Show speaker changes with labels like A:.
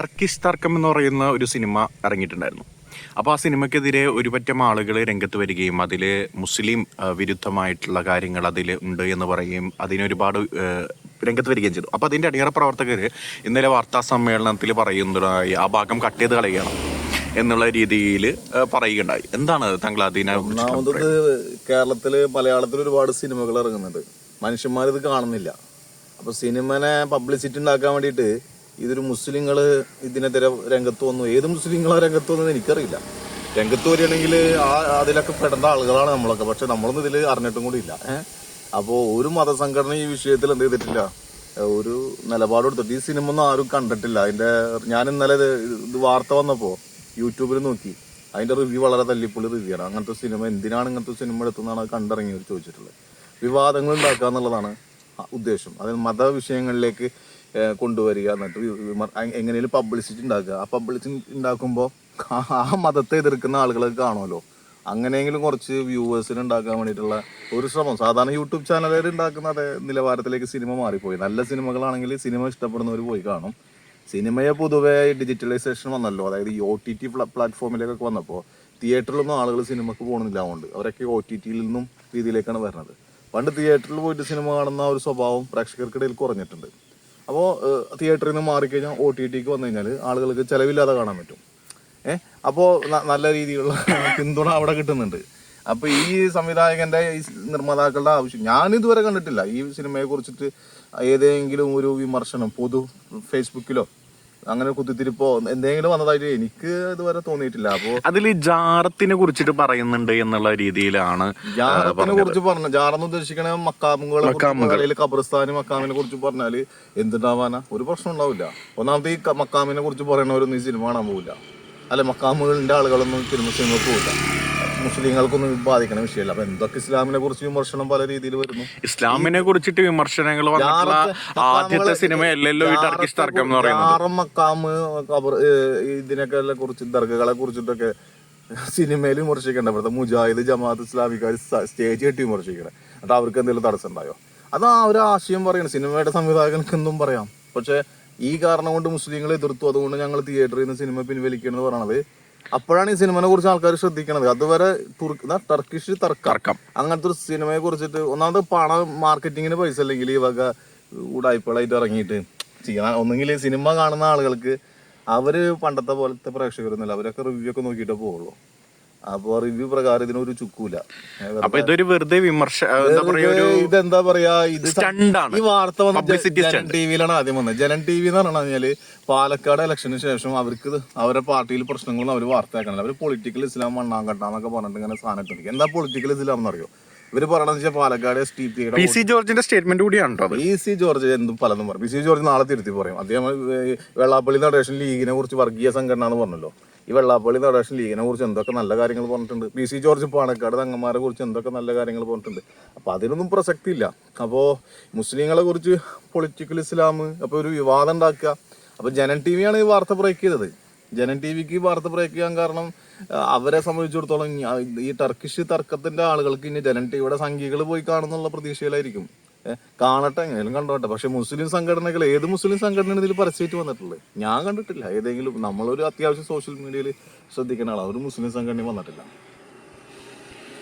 A: Turkish തർക്കം എന്ന് പറയുന്ന ഒരു സിനിമ ഇറങ്ങിയിട്ടുണ്ടായിരുന്നു അപ്പോൾ ആ സിനിമയ്ക്കെതിരെ ഒരുപറ്റം ആളുകൾ രംഗത്ത് വരികയും അതിൽ മുസ്ലിം വിരുദ്ധമായിട്ടുള്ള കാര്യങ്ങൾ അതിൽ ഉണ്ട് എന്ന് പറയുകയും അതിനൊരുപാട് രംഗത്ത് വരികയും ചെയ്തു. അപ്പോൾ അതിന്റെ അണിയറ പ്രവർത്തകർ ഇന്നലെ വാർത്താ സമ്മേളനത്തിൽ പറയുന്നതായി ആ ഭാഗം കട്ട് ചെയ്ത് കളയണം എന്നുള്ള രീതിയിൽ പറയുകയുണ്ടായി. എന്താണ് താങ്കൾ അതിനെ
B: ഒന്നാമത് കേരളത്തിൽ മലയാളത്തിൽ ഒരുപാട് സിനിമകൾ ഇറങ്ങുന്നുണ്ട്. മനുഷ്യന്മാരിത് കാണുന്നില്ല. അപ്പോൾ സിനിമനെ പബ്ലിസിറ്റി ഉണ്ടാക്കാൻ വേണ്ടിയിട്ട് ഇതൊരു മുസ്ലിങ്ങൾ ഇതിനെതിരെ രംഗത്ത് വന്നു. ഏത് മുസ്ലിങ്ങളാ രംഗത്ത് വന്നത് എനിക്കറിയില്ല. രംഗത്ത് വരികയാണെങ്കിൽ ആ അതിലൊക്കെ പെടേണ്ട ആളുകളാണ് നമ്മളൊക്കെ. പക്ഷെ നമ്മളൊന്നും ഇതിൽ അറിഞ്ഞിട്ടും കൂടി ഇല്ല. ഏഹ്? അപ്പോ ഒരു മതസംഘടന ഈ വിഷയത്തിൽ എന്ത് ചെയ്തിട്ടില്ല? ഒരു നിലപാട് എടുത്തിട്ട് ഈ സിനിമ ഒന്നും ആരും കണ്ടിട്ടില്ല. അതിന്റെ ഞാൻ ഇന്നലെ ഇത് വാർത്ത വന്നപ്പോൾ യൂട്യൂബിൽ നോക്കി. അതിന്റെ റിവ്യൂ വളരെ തല്ലിപ്പൊളി റിവ്യൂ അങ്ങനത്തെ സിനിമ എന്തിനാണ് ഇങ്ങനത്തെ സിനിമ എടുത്തതെന്നാണ് കണ്ടിറങ്ങിയവർ ചോദിച്ചിട്ടുള്ളത്. വിവാദങ്ങൾ ഉണ്ടാക്കുക എന്നുള്ളതാണ് ഉദ്ദേശം. അതായത് മതവിഷയങ്ങളിലേക്ക് ഏഹ് കൊണ്ടുവരിക എന്നിട്ട് എങ്ങനെയും പബ്ലിസിറ്റി ഉണ്ടാക്കുക ആ പബ്ലിസിറ്റി ഉണ്ടാക്കുമ്പോൾ ആ മതത്തെ എതിർക്കുന്ന ആളുകളൊക്കെ കാണുമല്ലോ. അങ്ങനെയെങ്കിലും കുറച്ച് വ്യൂവേഴ്സിന് ഉണ്ടാക്കാൻ വേണ്ടിയിട്ടുള്ള ഒരു ശ്രമം. സാധാരണ യൂട്യൂബ് ചാനലുകാർ ഉണ്ടാക്കുന്ന അതേ നിലവാരത്തിലേക്ക് സിനിമ മാറിപ്പോയി. നല്ല സിനിമകളാണെങ്കിൽ സിനിമ ഇഷ്ടപ്പെടുന്നവർ പോയി കാണും. സിനിമയെ പൊതുവെ ഡിജിറ്റലൈസേഷൻ വന്നല്ലോ. അതായത് ഒ ടി ടി പ്ലാറ്റ്ഫോമിലേക്കൊക്കെ വന്നപ്പോൾ തിയേറ്ററിലൊന്നും ആളുകൾ സിനിമക്ക് പോകുന്നില്ല അതുകൊണ്ട് അവരൊക്കെ ഒ ടി ടിയിൽ നിന്നും രീതിയിലേക്കാണ് വരുന്നത്. പണ്ട് തിയേറ്ററിൽ പോയിട്ട് സിനിമ കാണുന്ന ഒരു സ്വഭാവം പ്രേക്ഷകർക്കിടയിൽ കുറഞ്ഞിട്ടുണ്ട്. അപ്പോൾ തിയേറ്ററിൽ നിന്ന് മാറിക്കഴിഞ്ഞാൽ ഒ ടി ടിക്ക് വന്നു കഴിഞ്ഞാൽ ആളുകൾക്ക് ചിലവില്ലാതെ കാണാൻ പറ്റും. ഏഹ് അപ്പോൾ നല്ല രീതിയിലുള്ള പിന്തുണ അവിടെ കിട്ടുന്നുണ്ട്. അപ്പൊ ഈ സംവിധായകന്റെ ഈ നിർമ്മാതാക്കളുടെ ആവശ്യം ഞാൻ ഇതുവരെ കണ്ടിട്ടില്ല. ഈ സിനിമയെ കുറിച്ചിട്ട് ഏതെങ്കിലും ഒരു വിമർശനം പൊതു ഫേസ്ബുക്കിലോ അങ്ങനെ കുത്തിത്തിരിപ്പോ എന്തെങ്കിലും വന്നതായിട്ട് എനിക്ക് ഇതുവരെ തോന്നിയിട്ടില്ല. അപ്പോ
A: അതിൽ ജാറത്തിനെ കുറിച്ചിട്ട് പറയുന്നുണ്ട് എന്നുള്ള രീതിയിലാണ്
B: ജാറത്തിനെ കുറിച്ച് പറഞ്ഞ ജാറെന്ന് ഉദ്ദേശിക്കണ മക്കാമുകളെ ഖബർസ്ഥാന് മക്കാമിനെ കുറിച്ച് പറഞ്ഞാൽ എന്തുണ്ടാവാനാ? ഒരു പ്രശ്നം ഉണ്ടാവില്ല. ഒന്നാമത്തെ ഈ മക്കാമിനെ കുറിച്ച് പറയണവരൊന്നും ഈ സിനിമ കാണാൻ പോവില്ല. അല്ലെ മക്കാമുകളിന്റെ ആളുകളൊന്നും സിനിമ സിനിമ പോവില്ല. മുസ്ലിങ്ങൾക്കൊന്നും ബാധിക്കുന്ന ബാധിക്കണ വിഷയമല്ല. അപ്പൊ എന്തൊക്കെ ഇസ്ലാമിനെ കുറിച്ച് വിമർശനം പല രീതിയിൽ വരുന്നു?
A: ഇസ്ലാമിനെ കുറിച്ചിട്ട് വിമർശനങ്ങൾ വന്നിട്ടുള്ള ആദ്യത്തെ സിനിമയല്ലല്ലോ ഈ ടർക്കിഷ് തർക്കം എന്ന് പറയുന്നത്?
B: ഇതിനൊക്കെ കുറിച്ച് ദർഗകളെ കുറിച്ചിട്ടൊക്കെ സിനിമയിൽ വിമർശിക്കേണ്ട. ഇവിടുത്തെ മുജാഹിദ് ജമാഅത്ത് ഇസ്ലാമിക്കാർ സ്റ്റേജ് കെട്ടി വിമർശിക്കണേ. എന്നിട്ട് അവർക്ക് എന്തെങ്കിലും തടസ്സം ഉണ്ടായോ? അത് ആ ഒരു ആശയം പറയണം സിനിമയുടെ സംവിധായകർക്ക് എന്തും പറയാം. പക്ഷെ ഈ കാരണം കൊണ്ട് മുസ്ലിങ്ങളെ എതിർത്തു. അതുകൊണ്ട് ഞങ്ങൾ തിയേറ്ററിൽ നിന്ന് സിനിമ പിൻവലിക്കണമെന്ന് പറയണത് അപ്പോഴാണ് ഈ സിനിമയെ കുറിച്ച് ആൾക്കാർ ശ്രദ്ധിക്കണത്. അതുവരെ ടർക്കിഷ് തർക്കം. അങ്ങനത്തെ ഒരു സിനിമയെ കുറിച്ചിട്ട് ഒന്നാമത് പണം മാർക്കറ്റിങ്ങിന് പൈസ അല്ലെങ്കിൽ ഈ വക ഉടായ്പകളായിട്ട് ഇറങ്ങിയിട്ട് ചെയ്യണം ഒന്നെങ്കിൽ സിനിമ കാണുന്ന ആളുകൾക്ക് അവർ പണ്ടത്തെ പോലത്തെ പ്രേക്ഷകരൊന്നുമില്ല. അവരൊക്കെ റിവ്യൂ ഒക്കെ നോക്കിയിട്ടേ പോവുള്ളൂ. അപ്പൊ റിവ്യൂ പ്രകാരം ഇതിനൊരു ചുക്കൂല.
A: അപ്പൊ ഇതൊരു വെറുതെ വിമർശ എന്താ പറയാ ഒരു
B: ഇതെന്താ പറയാ ഇത്
A: സ്റ്റണ്ടാണ്.
B: ഈ വാർത്ത വന്ന ജനം ടി വിയിലാണ് ആദ്യം വന്നത്. ജലം ടി വി എന്ന് പറഞ്ഞു കഴിഞ്ഞാൽ പാലക്കാട് ഇലക്ഷന് ശേഷം അവർക്ക് അവരുടെ പാർട്ടിയിൽ പ്രശ്നങ്ങളൊന്നും അവർ വാർത്തയാക്കണില്ല. അവർ പൊളിറ്റിക്കൽ ഇസ്ലാം മണ്ണാങ്കട്ടാന്നൊക്കെ പറഞ്ഞിട്ട് ഇങ്ങനെ സാധനം എന്താ പൊളിറ്റിക്കൽ ഇസ്ലാം എന്നറിയോ ഇവർ പറയണെന്ന് വെച്ചാൽ Palakkad S T
A: P C ജോർജിന്റെ സ്റ്റേറ്റ്മെന്റ് കൂടിയാണ്
B: പി സി ജോർജ് എന്തും പലതും പറയും. പി സി ജോർജ് നാളെ തിരുത്തി പറയും. അദ്ദേഹം വെള്ളാപ്പള്ളി നടേഷൻ ലീഗിനെ കുറിച്ച് വർഗീയ സംഘടന എന്ന് പറഞ്ഞല്ലോ. ഈ വെള്ളാപ്പള്ളി നടേഷൻ ലീഗിനെ കുറിച്ച് എന്തൊക്കെ നല്ല കാര്യങ്ങൾ പറഞ്ഞിട്ടുണ്ട്? പി സി ജോർജ് പാണക്കാട് തങ്ങന്മാരെ കുറിച്ച് എന്തൊക്കെ നല്ല കാര്യങ്ങൾ പറഞ്ഞിട്ടുണ്ട്? അപ്പോൾ അതിനൊന്നും പ്രസക്തി ഇല്ല അപ്പോൾ മുസ്ലിങ്ങളെ കുറിച്ച് പൊളിറ്റിക്കൽ ഇസ്ലാം അപ്പോൾ ഒരു വിവാദം ഉണ്ടാക്കുക. അപ്പോൾ ജനൻ ടി വിയാണ് ഈ വാർത്ത ബ്രേക്ക് ചെയ്തത്. ജനൻ ടി വിക്ക് വാർത്ത ബ്രേക്ക് ചെയ്യാൻ കാരണം അവരെ സംബന്ധിച്ചിടത്തോളം ഈ- ടർക്കിഷ് തർക്കത്തിന്റെ ആളുകൾക്ക് ഇനി ജനൻ ടി വിയുടെ സംഖ്യകൾ പോയി കാണുന്നുള്ള പ്രതീക്ഷയിലായിരിക്കും. കാണട്ടെ എങ്ങനെയും കണ്ടോട്ടെ. പക്ഷെ മുസ്ലിം സംഘടനകൾ ഏത് മുസ്ലിം സംഘടനയാണ് ഇതിൽ പരസ്യമായിട്ട് വന്നിട്ടുള്ളത്? ഞാൻ കണ്ടിട്ടില്ല. ഏതെങ്കിലും നമ്മളൊരു അത്യാവശ്യം സോഷ്യൽ മീഡിയയിൽ ശ്രദ്ധിക്കുന്ന ആളാണ് ഒരു മുസ്ലിം സംഘടനയും വന്നിട്ടില്ല.